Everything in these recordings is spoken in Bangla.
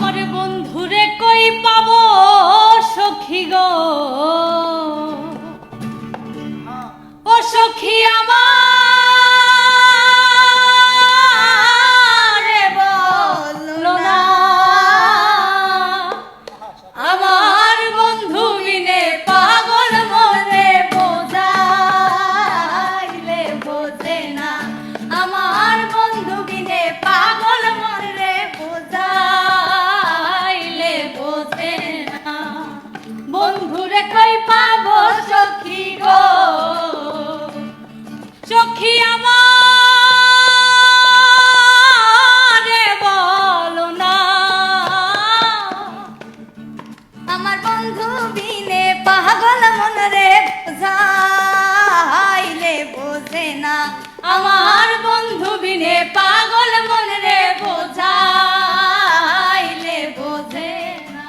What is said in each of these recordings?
আমার বন্ধুরে কই পাব সখী গো? ও সখী আমার বন্ধুরে কই পাবো সখী গো। সখী আমার বলো না। আমার বন্ধু বিনে পাগল মন রে বোঝাইলে বোঝে না। আমার বন্ধু বিনে পাগল মন রে বোঝাইলে বোঝে না।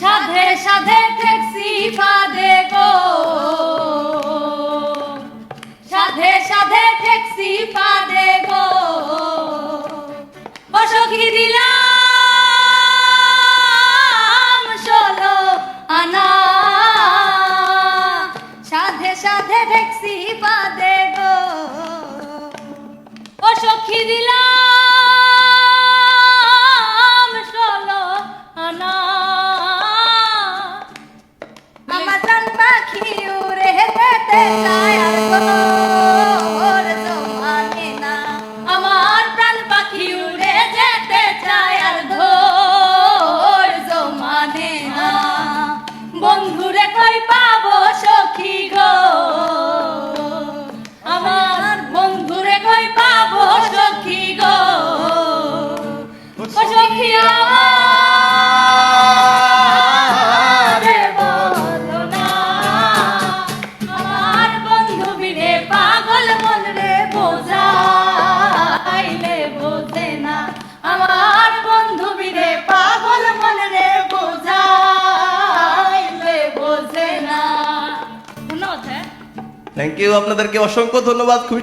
সাধে সাধে ট্যাক্সি ফাদে গো। সাধে সাধে ট্যাক্সি ফাদে সাধে দেখছি পা দেব ও সখী দিলাম থ্যাংক ইউ আপনাদেরকে অসংখ্য ধন্যবাদ খুবই